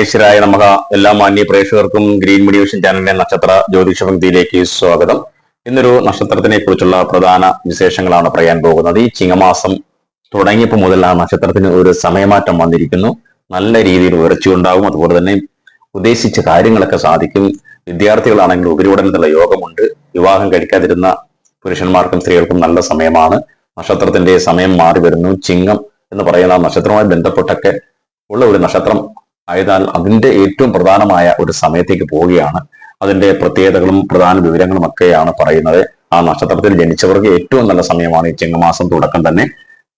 ഗണേശരായ നമുക്ക് എല്ലാ മാന്യ പ്രേക്ഷകർക്കും ഗ്രീൻ മീഡിയേഷൻ ചാനലിന്റെ നക്ഷത്ര ജ്യോതിഷ പങ്ക്തിയിലേക്ക് സ്വാഗതം. ഇന്നൊരു നക്ഷത്രത്തിനെ കുറിച്ചുള്ള പ്രധാന വിശേഷങ്ങളാണ് പറയാൻ പോകുന്നത്. ഈ ചിങ്ങമാസം തുടങ്ങിയപ്പോൾ മുതൽ ആ നക്ഷത്രത്തിന് ഒരു സമയമാറ്റം വന്നിരിക്കുന്നു. നല്ല രീതിയിൽ ഉയർച്ചയുണ്ടാകും അതുപോലെ തന്നെ ഉദ്ദേശിച്ച കാര്യങ്ങളൊക്കെ സാധിക്കും. വിദ്യാർത്ഥികളാണെങ്കിൽ ഉപരിപഠനത്തിലുള്ള യോഗമുണ്ട്. വിവാഹം കഴിക്കാതിരുന്ന പുരുഷന്മാർക്കും സ്ത്രീകൾക്കും നല്ല സമയമാണ്. നക്ഷത്രത്തിന്റെ സമയം മാറി വരുന്നു. ചിങ്ങം എന്ന് പറയുന്ന നക്ഷത്രവുമായി ബന്ധപ്പെട്ടൊക്കെ ഉള്ള ഒരു നക്ഷത്രം ആയതാൽ അതിന്റെ ഏറ്റവും പ്രധാനമായ ഒരു സമയത്തേക്ക് പോവുകയാണ്. അതിന്റെ പ്രത്യേകതകളും പ്രധാന വിവരങ്ങളും ഒക്കെയാണ് പറയുന്നത്. ആ നക്ഷത്രത്തിൽ ജനിച്ചവർക്ക് ഏറ്റവും നല്ല സമയമാണ് ഈ ചിങ്ങമാസം തുടക്കം തന്നെ.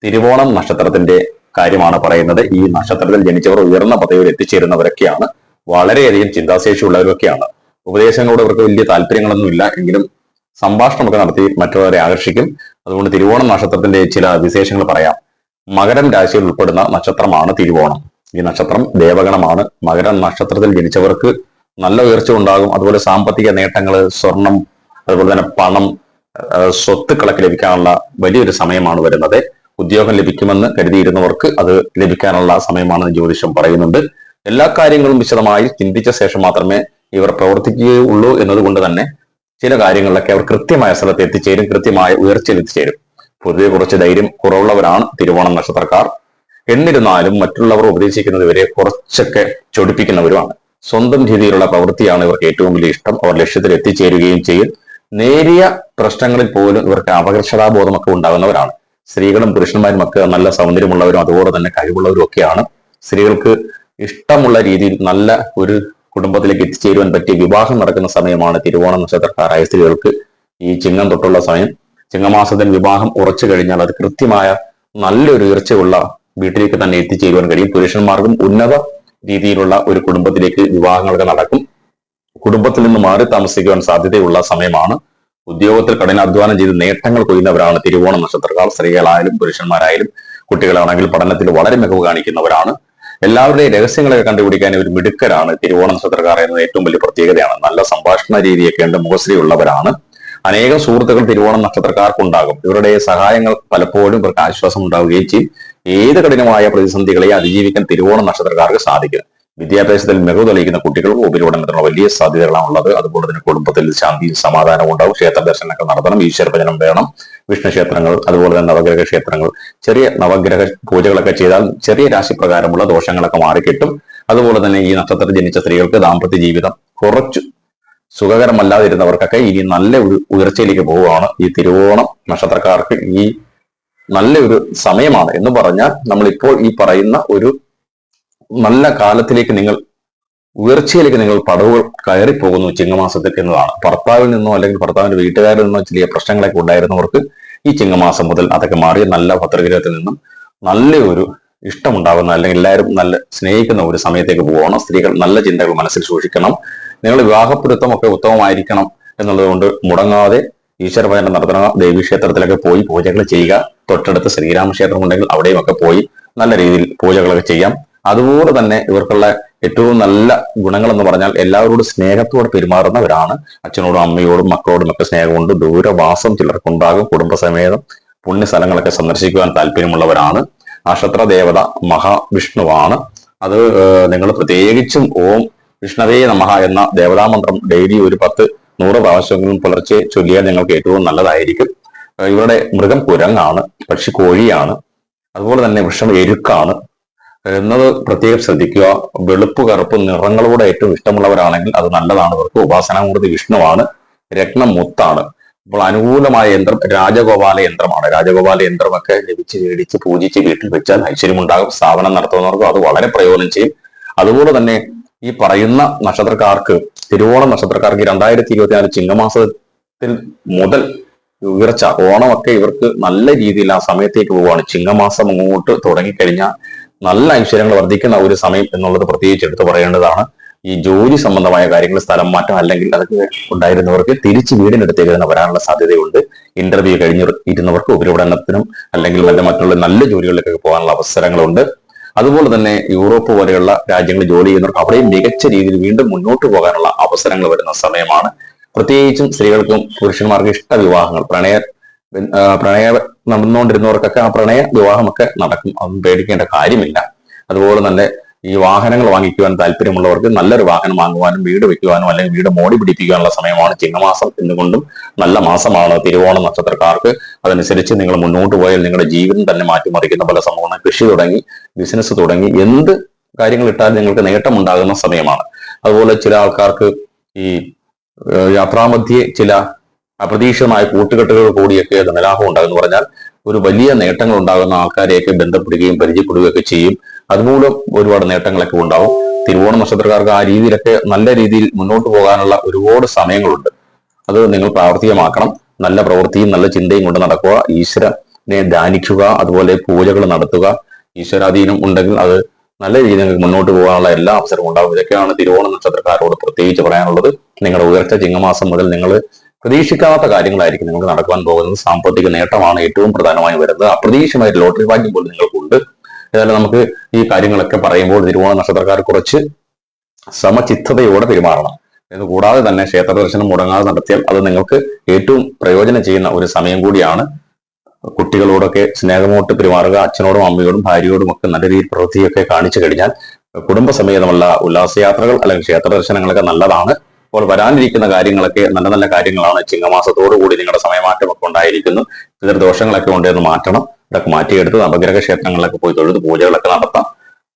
തിരുവോണം നക്ഷത്രത്തിന്റെ കാര്യമാണ് പറയുന്നത്. ഈ നക്ഷത്രത്തിൽ ജനിച്ചവർ ഉയർന്ന പദവിയിൽ എത്തിച്ചേരുന്നവരൊക്കെയാണ്. വളരെയധികം ചിന്താശേഷി ഉള്ളവരൊക്കെയാണ്. ഉപദേശങ്ങളോട് അവർക്ക് വലിയ താല്പര്യങ്ങളൊന്നുമില്ല എങ്കിലും സംഭാഷണമൊക്കെ നടത്തി മറ്റുള്ളവരെ ആകർഷിക്കും. അതുകൊണ്ട് തിരുവോണം നക്ഷത്രത്തിന്റെ ചില വിശേഷങ്ങൾ പറയാം. മകരം രാശിയിൽ ഉൾപ്പെടുന്ന നക്ഷത്രമാണ് തിരുവോണം. ഈ നക്ഷത്രം ദേവഗണമാണ്. മകര നക്ഷത്രത്തിൽ ജനിച്ചവർക്ക് നല്ല ഉയർച്ച ഉണ്ടാകും. അതുപോലെ സാമ്പത്തിക നേട്ടങ്ങൾ സ്വർണം അതുപോലെ തന്നെ പണം സ്വത്തുക്കളൊക്കെ ലഭിക്കാനുള്ള വലിയൊരു സമയമാണ് വരുന്നത്. ഉദ്യോഗം ലഭിക്കുമെന്ന് കരുതിയിരുന്നവർക്ക് അത് ലഭിക്കാനുള്ള സമയമാണെന്ന് ജ്യോതിഷം പറയുന്നുണ്ട്. എല്ലാ കാര്യങ്ങളും വിശദമായി ചിന്തിച്ച ശേഷം മാത്രമേ ഇവർ പ്രവർത്തിക്കുകയുള്ളൂ എന്നതുകൊണ്ട് തന്നെ ചില കാര്യങ്ങളിലൊക്കെ അവർ കൃത്യമായ സ്ഥലത്ത് എത്തിച്ചേരും കൃത്യമായ ഉയർച്ചയിൽ എത്തിച്ചേരും. പൊതുവെ കുറച്ച് ധൈര്യം കുറവുള്ളവരാണ് തിരുവോണം നക്ഷത്രക്കാർ. എന്നിരുന്നാലും മറ്റുള്ളവർ ഉപദേശിക്കുന്നത് ഇവരെ കുറച്ചൊക്കെ ചൊടിപ്പിക്കുന്നവരുമാണ്. സ്വന്തം രീതിയിലുള്ള പ്രവൃത്തിയാണ് ഇവർക്ക് ഏറ്റവും വലിയ ഇഷ്ടം. അവർ ലക്ഷ്യത്തിൽ എത്തിച്ചേരുകയും ചെയ്യും. നേരിയ പ്രശ്നങ്ങളിൽ പോലും ഇവർക്ക് അപകർഷതാബോധമൊക്കെ ഉണ്ടാകുന്നവരാണ്. സ്ത്രീകളും പുരുഷന്മാരും ഒക്കെ നല്ല സൗന്ദര്യമുള്ളവരും അതുപോലെ തന്നെ കഴിവുള്ളവരും ഒക്കെയാണ്. സ്ത്രീകൾക്ക് ഇഷ്ടമുള്ള രീതിയിൽ നല്ല ഒരു കുടുംബത്തിലേക്ക് എത്തിച്ചേരുവാൻ പറ്റിയ വിവാഹം നടക്കുന്ന സമയമാണ് തിരുവോണ നക്ഷത്രക്കാരായ സ്ത്രീകൾക്ക് ഈ ചിങ്ങം തൊട്ടുള്ള സമയം. ചിങ്ങമാസത്തിൽ വിവാഹം ഉറച്ചു കഴിഞ്ഞാൽ അത് കൃത്യമായ നല്ലൊരു ഉയർച്ചയുള്ള വീട്ടിലേക്ക് തന്നെ എത്തിച്ചേരുവാൻ കഴിയും. പുരുഷന്മാർക്കും ഉന്നത രീതിയിലുള്ള ഒരു കുടുംബത്തിലേക്ക് വിവാഹങ്ങളൊക്കെ നടക്കും. കുടുംബത്തിൽ നിന്ന് മാറി താമസിക്കുവാൻ സാധ്യതയുള്ള സമയമാണ്. ഉദ്യോഗത്തിൽ കഠിനാധ്വാനം ചെയ്ത് നേട്ടങ്ങൾ കൊയ്യുന്നവരാണ് തിരുവോണ നക്ഷത്രക്കാർ. സ്ത്രീകളായാലും പുരുഷന്മാരായാലും കുട്ടികളാണെങ്കിൽ പഠനത്തിൽ വളരെ മികവ് കാണിക്കുന്നവരാണ്. എല്ലാവരുടെയും രഹസ്യങ്ങളൊക്കെ കണ്ടുപിടിക്കാൻ ഒരു മിടുക്കരാണ് തിരുവോണ നക്ഷത്രക്കാർ എന്നത് ഏറ്റവും വലിയ പ്രത്യേകതയാണ്. നല്ല സംഭാഷണ രീതിയൊക്കെ ഉണ്ട് മുഖശ്രീ ഉള്ളവരാണ്. അനേകം സുഹൃത്തുക്കൾ തിരുവോണം നക്ഷത്രക്കാർക്കുണ്ടാകും. ഇവരുടെ സഹായങ്ങൾ പലപ്പോഴും ഇവർക്ക് ആശ്വാസം ഉണ്ടാവുകയും ചെയ്യും. ഏത് കഠിനമായ പ്രതിസന്ധികളെ അതിജീവിക്കാൻ തിരുവോണം നക്ഷത്രക്കാർക്ക് സാധിക്കും. വിദ്യാഭ്യാസത്തിൽ മികവ് തെളിയിക്കുന്ന കുട്ടികൾക്ക് ഉപരിപഠനത്തിനുള്ള വലിയ സാധ്യതകളാണ് ഉള്ളത്. അതുപോലെ തന്നെ കുടുംബത്തിൽ ശാന്തിയും സമാധാനവും ഉണ്ടാവും. ക്ഷേത്ര ദർശനങ്ങൾ നടത്തണം. ഈശ്വര ഭജനം വേണം. വിഷ്ണു ക്ഷേത്രങ്ങൾ അതുപോലെ തന്നെ നവഗ്രഹ ക്ഷേത്രങ്ങൾ. ചെറിയ നവഗ്രഹ പൂജകളൊക്കെ ചെയ്താൽ ചെറിയ രാശി പ്രകാരമുള്ള ദോഷങ്ങളൊക്കെ മാറിക്കിട്ടും. അതുപോലെ തന്നെ ഈ നക്ഷത്രത്തിൽ ജനിച്ച സ്ത്രീകൾക്ക് ദാമ്പത്യ ജീവിതം കുറച്ചു സുഖകരമല്ലാതിരുന്നവർക്കൊക്കെ ഇനി നല്ല ഒരു ഉയർച്ചയിലേക്ക് പോവുകയാണ് ഈ തിരുവോണം നക്ഷത്രക്കാർക്ക് ഈ നല്ലൊരു സമയമാണ് എന്ന് പറഞ്ഞാൽ നമ്മൾ ഇപ്പോൾ ഈ പറയുന്ന ഒരു നല്ല കാലത്തിലേക്ക് നിങ്ങൾ ഉയർച്ചയിലേക്ക് നിങ്ങൾ പടവുകൾ കയറി പോകുന്നു ചിങ്ങമാസത്തിൽ എന്നതാണ്. ഭർത്താവിൽ നിന്നോ അല്ലെങ്കിൽ ഭർത്താവിന്റെ വീട്ടുകാരിൽ നിന്നോ ചെറിയ പ്രശ്നങ്ങളൊക്കെ ഉണ്ടായിരുന്നവർക്ക് ഈ ചിങ്ങമാസം മുതൽ അതൊക്കെ മാറി നല്ല ഭദ്രഗ്രഹത്തിൽ നിന്നും നല്ല ഒരു ഇഷ്ടമുണ്ടാകുന്ന അല്ലെങ്കിൽ എല്ലാവരും നല്ല സ്നേഹിക്കുന്ന ഒരു സമയത്തേക്ക് പോകണം സ്ത്രീകൾ നല്ല ചിന്തകൾ മനസ്സിൽ സൂക്ഷിക്കണം. നിങ്ങൾ വിവാഹപ്പൊരുത്തമൊക്കെ ഉത്തമമായിരിക്കണം എന്നുള്ളത് കൊണ്ട് മുടങ്ങാതെ ഈശ്വരഭജന നടത്തുന്ന ദേവീക്ഷേത്രത്തിലൊക്കെ പോയി പൂജകൾ ചെയ്യുക. തൊട്ടടുത്ത് ശ്രീരാമക്ഷേത്രം ഉണ്ടെങ്കിൽ അവിടെയും ഒക്കെ പോയി നല്ല രീതിയിൽ പൂജകളൊക്കെ ചെയ്യാം. അതുപോലെ തന്നെ ഇവർക്കുള്ള ഏറ്റവും നല്ല ഗുണങ്ങൾ എന്ന് പറഞ്ഞാൽ എല്ലാവരോടും സ്നേഹത്തോടെ പെരുമാറുന്നവരാണ്. അച്ഛനോടും അമ്മയോടും മക്കളോടും ഒക്കെ സ്നേഹമുണ്ട്. ദൂരവാസം ചിലർക്കുണ്ടാകും. കുടുംബസമേതം പുണ്യ സ്ഥലങ്ങളൊക്കെ സന്ദർശിക്കുവാൻ താല്പര്യമുള്ളവരാണ്. നക്ഷത്ര ദേവത മഹാവിഷ്ണുവാണ്. അത് നിങ്ങൾ പ്രത്യേകിച്ചും ഓം വിഷ്ണവേ നമഹ എന്ന ദേവതാമന്ത്രം ഡെയിലി ഒരു പത്ത് നൂറ് പ്രാവശ്യങ്ങളും പുലർച്ചെ ചൊല്ലിയാൽ നിങ്ങൾക്ക് ഏറ്റവും നല്ലതായിരിക്കും. ഇവരുടെ മൃഗം കുരങ്ങാണ് പക്ഷി കോഴിയാണ് അതുപോലെ തന്നെ വൃക്ഷം എരുക്കാണ്. എന്നത് പ്രത്യേകം ശ്രദ്ധിക്കുക. വെളുപ്പ് കറുപ്പ് നിറങ്ങളോട് ഏറ്റവും ഇഷ്ടമുള്ളവരാണെങ്കിൽ അത് നല്ലതാണ്. ഇവർക്ക് ഉപാസനാമൂർത്തി വിഷ്ണുവാണ്. രത്നം മുത്താണ്. അപ്പോൾ അനുകൂലമായ യന്ത്രം രാജഗോപാല യന്ത്രമാണ്. രാജഗോപാല യന്ത്രമൊക്കെ ലഭിച്ച് മേടിച്ച് പൂജിച്ച് വീട്ടിൽ വെച്ചാൽ ഐശ്വര്യമുണ്ടാകും. സ്ഥാപനം നടത്തുന്നവർക്കും അത് വളരെ പ്രയോജനം ചെയ്യും. അതുപോലെ തന്നെ ഈ പറയുന്ന നക്ഷത്രക്കാർക്ക് തിരുവോണം നക്ഷത്രക്കാർക്ക് രണ്ടായിരത്തി ഇരുപത്തിനാല് ചിങ്ങമാസത്തിൽ മുതൽ ഉയർച്ച ഓണമൊക്കെ ഇവർക്ക് നല്ല രീതിയിൽ ആ സമയത്തേക്ക് പോവുകയാണ്. ചിങ്ങമാസം അങ്ങോട്ട് തുടങ്ങിക്കഴിഞ്ഞാൽ നല്ല ഐശ്വര്യങ്ങൾ വർദ്ധിക്കുന്ന ഒരു സമയം എന്നുള്ളത് പ്രത്യേകിച്ച് എടുത്തു പറയേണ്ടതാണ്. ഈ ജോലി സംബന്ധമായ കാര്യങ്ങൾ സ്ഥലം മാറ്റം അല്ലെങ്കിൽ അതൊക്കെ ഉണ്ടായിരുന്നവർക്ക് തിരിച്ച് വീടിനടുത്തേക്ക് തന്നെ വരാനുള്ള സാധ്യതയുണ്ട്. ഇന്റർവ്യൂ കഴിഞ്ഞ് ഇരുന്നവർക്ക് ഉപരിപഠനത്തിനും അല്ലെങ്കിൽ വല്ല മറ്റുള്ള നല്ല ജോലികളിലേക്കൊക്കെ പോകാനുള്ള അവസരങ്ങളുണ്ട്. അതുപോലെ തന്നെ യൂറോപ്പ് പോലെയുള്ള രാജ്യങ്ങളിൽ ജോലി ചെയ്യുന്നവർക്ക് അവിടെയും മികച്ച രീതിയിൽ വീണ്ടും മുന്നോട്ട് പോകാനുള്ള അവസരങ്ങൾ വരുന്ന സമയമാണ്. പ്രത്യേകിച്ചും സ്ത്രീകൾക്കും പുരുഷന്മാർക്കും ഇഷ്ട വിവാഹങ്ങൾ. പ്രണയ പ്രണയ നടന്നുകൊണ്ടിരുന്നവർക്കൊക്കെ ആ പ്രണയ വിവാഹമൊക്കെ നടക്കും. അതും പേടിക്കേണ്ട കാര്യമില്ല. അതുപോലെ തന്നെ ഈ വാഹനങ്ങൾ വാങ്ങിക്കുവാൻ താല്പര്യമുള്ളവർക്ക് നല്ലൊരു വാഹനം വാങ്ങുവാനും വീട് വെക്കുവാനും അല്ലെങ്കിൽ വീട് മോടി പിടിപ്പിക്കാനുള്ള സമയമാണ് ചിങ്ങമാസം എന്നുകൊണ്ടും നല്ല മാസമാണ് തിരുവോണ നക്ഷത്രക്കാർക്ക്. അതനുസരിച്ച് നിങ്ങൾ മുന്നോട്ട് പോയാൽ നിങ്ങളുടെ ജീവിതം തന്നെ മാറ്റിമറിക്കുന്ന പല സംഭവങ്ങൾ. കൃഷി തുടങ്ങി ബിസിനസ് തുടങ്ങി എന്ത് കാര്യങ്ങൾ ഇട്ടാൽ നിങ്ങൾക്ക് നേട്ടമുണ്ടാകുന്ന സമയമാണ്. അതുപോലെ ചില ആൾക്കാർക്ക് ഈ യാത്രാമധ്യേ ചില അപ്രതീക്ഷിതമായ കൂട്ടുകെട്ടുകൾ കൂടിയൊക്കെ ധനലാഭം ഉണ്ടാകുന്നു പറഞ്ഞാൽ ഒരു വലിയ നേട്ടങ്ങൾ ഉണ്ടാകുന്ന ആൾക്കാരെയൊക്കെ ബന്ധപ്പെടുകയും പരിചയപ്പെടുകയൊക്കെ ചെയ്യും. അതുമൂലം ഒരുപാട് നേട്ടങ്ങളൊക്കെ ഉണ്ടാവും. തിരുവോണ നക്ഷത്രക്കാർക്ക് ആ രീതിയിലൊക്കെ നല്ല രീതിയിൽ മുന്നോട്ട് പോകാനുള്ള ഒരുപാട് സമയങ്ങളുണ്ട്. അത് നിങ്ങൾ പ്രാവർത്തികമാക്കണം. നല്ല പ്രവൃത്തിയും നല്ല ചിന്തയും കൊണ്ട് നടക്കുക. ഈശ്വരനെ ധ്യാനിക്കുക. അതുപോലെ പൂജകൾ നടത്തുക. ഈശ്വരാധീനം ഉണ്ടെങ്കിൽ അത് നല്ല രീതിയിൽ മുന്നോട്ട് പോകാനുള്ള എല്ലാ അവസരവും ഉണ്ടാകും. ഇതൊക്കെയാണ് തിരുവോണ നക്ഷത്രക്കാരോട് പ്രത്യേകിച്ച് പറയാനുള്ളത്. നിങ്ങളുടെ ഉയർച്ച ചിങ്ങമാസം മുതൽ നിങ്ങൾ പ്രതീക്ഷിക്കാത്ത കാര്യങ്ങളായിരിക്കും നിങ്ങൾക്ക് നടക്കുവാൻ പോകുന്നത്. സാമ്പത്തിക നേട്ടമാണ് ഏറ്റവും പ്രധാനമായും വരുന്നത്. അപ്രതീക്ഷിതമായ ലോട്ടറി ഭാഗ്യം പോലും നിങ്ങൾക്കുണ്ട്. ഏതായാലും നമുക്ക് ഈ കാര്യങ്ങളൊക്കെ പറയുമ്പോൾ തിരുവോണ നക്ഷത്രക്കാർ കുറച്ച് സമചിത്തതയോടെ പെരുമാറണം. ഇത് കൂടാതെ തന്നെ ക്ഷേത്ര ദർശനം മുടങ്ങാതെ നടത്തിയാൽ അത് നിങ്ങൾക്ക് ഏറ്റവും പ്രയോജനം ചെയ്യുന്ന ഒരു സമയം കൂടിയാണ്. കുട്ടികളോടൊക്കെ സ്നേഹമോട്ട് പെരുമാറുക അച്ഛനോടും അമ്മയോടും ഭാര്യയോടും ഒക്കെ നല്ല രീതിയിൽ പ്രവൃത്തിയൊക്കെ കാണിച്ചു കഴിഞ്ഞാൽ കുടുംബസമേതമുള്ള ഉല്ലാസയാത്രകൾ അല്ലെങ്കിൽ ക്ഷേത്ര ദർശനങ്ങളൊക്കെ നല്ലതാണ്. അപ്പോൾ വരാനിരിക്കുന്ന കാര്യങ്ങളൊക്കെ നല്ല നല്ല കാര്യങ്ങളാണ്. ചിങ്ങമാസത്തോടു കൂടി നിങ്ങളുടെ സമയമാറ്റമൊക്കെ ഉണ്ടായിരിക്കുന്നു. ചില ദോഷങ്ങളൊക്കെ ഉണ്ടെന്ന് മാറ്റണം. ഇതൊക്കെ മാറ്റിയെടുത്ത് നവഗ്രഹ ക്ഷേത്രങ്ങളിലൊക്കെ പോയി തൊഴുത് പൂജകളൊക്കെ നടത്താം.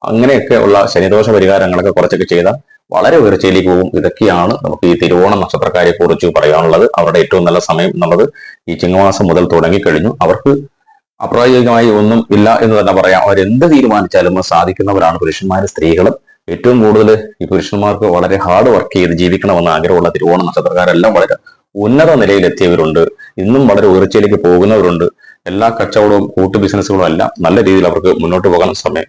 അങ്ങനെയൊക്കെ ഉള്ള ശനിദോഷ പരിഹാരങ്ങളൊക്കെ കുറച്ചൊക്കെ ചെയ്താൽ വളരെ ഉയർച്ചയിലേക്ക് പോകും. ഇതൊക്കെയാണ് നമുക്ക് ഈ തിരുവോണ നക്ഷത്രക്കാരെ കുറിച്ച് പറയാനുള്ളത്. അവരുടെ ഏറ്റവും നല്ല സമയം എന്നുള്ളത് ഈ ചിങ്ങമാസം മുതൽ തുടങ്ങിക്കഴിഞ്ഞു. അവർക്ക് അപ്രായോഗികമായി ഒന്നും ഇല്ല എന്ന് തന്നെ പറയാം. അവരെന്ത് തീരുമാനിച്ചാലും സാധിക്കുന്നവരാണ് പുരുഷന്മാരും സ്ത്രീകളും. ഏറ്റവും കൂടുതൽ ഈ പുരുഷന്മാർക്ക് വളരെ ഹാർഡ് വർക്ക് ചെയ്ത് ജീവിക്കണമെന്ന് ആഗ്രഹമുള്ള തിരുവോണ നക്ഷത്രക്കാരെല്ലാം വളരെ ഉന്നത നിലയിലെത്തിയവരുണ്ട്. ഇന്നും വളരെ ഉയർച്ചയിലേക്ക് പോകുന്നവരുണ്ട്. എല്ലാ കച്ചവടവും കൂട്ടു ബിസിനസ്സുകളും എല്ലാം നല്ല രീതിയിൽ അവർക്ക് മുന്നോട്ട് പോകാൻ സമയം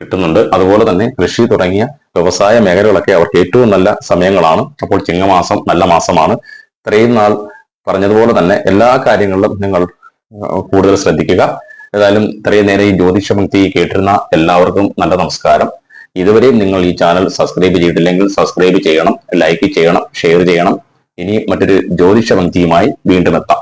കിട്ടുന്നുണ്ട്. അതുപോലെ തന്നെ കൃഷി തുടങ്ങിയ വ്യവസായ മേഖലകളൊക്കെ അവർക്ക് ഏറ്റവും നല്ല സമയങ്ങളാണ്. അപ്പോൾ ചിങ്ങമാസം നല്ല മാസമാണ്. ഇത്രയും നാൾ പറഞ്ഞതുപോലെ തന്നെ എല്ലാ കാര്യങ്ങളിലും നിങ്ങൾ കൂടുതൽ ശ്രദ്ധിക്കുക. ഏതായാലും ഇത്രയും നേരം ഈ ജ്യോതിഷമുക്തി കേട്ടിരുന്ന എല്ലാവർക്കും നല്ല നമസ്കാരം. ഇതുവരെയും നിങ്ങൾ ഈ ചാനൽ സബ്സ്ക്രൈബ് ചെയ്തിട്ടില്ലെങ്കിൽ സബ്സ്ക്രൈബ് ചെയ്യണം ലൈക്ക് ചെയ്യണം ഷെയർ ചെയ്യണം. ഇനി മറ്റൊരു ജ്യോതിഷ ജ്യോതിഷപങ്ക്തിയുമായി വീണ്ടും എത്താം.